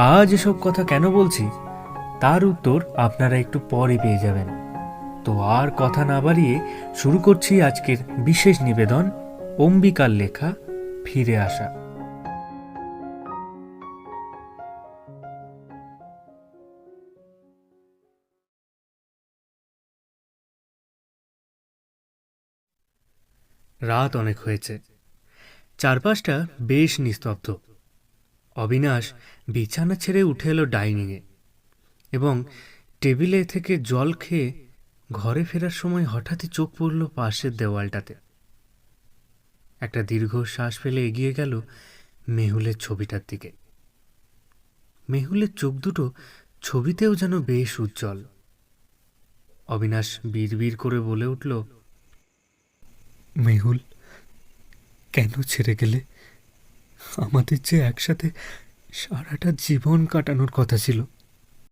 আজ এসব কথা কেন বলছি? তার উত্তর আপনারা একটু পরে পেয়ে যাবেন। তো আর কথা না বাড়িয়ে শুরু করছি আজকের বিশেষ নিবেদন, অম্বিকার লেখা, ফিরে আসা। রাত অনেক হয়েছে। চারপাশটা বেশ নিস্তব্ধ। অবিনাশ বিছানা ছেড়ে উঠে এলো ডাইনিংয়ে এবং টেবিলে থেকে জল খেয়ে ঘরে ফেরার সময় হঠাৎই চোখ পড়ল পাশের দেওয়ালটাতে। একটা দীর্ঘ শ্বাস ফেলে এগিয়ে গেল মেহুলের ছবিটার দিকে। মেহুলের চোখ দুটো ছবিতেও যেন বেশ উজ্জ্বল। অবিনাশ বিড়বিড় করে বলে উঠল, মেহুল, কেন ছেড়ে গেলে? আমাদের যে একসাথে সারাটা জীবন কাটানোর কথা ছিল।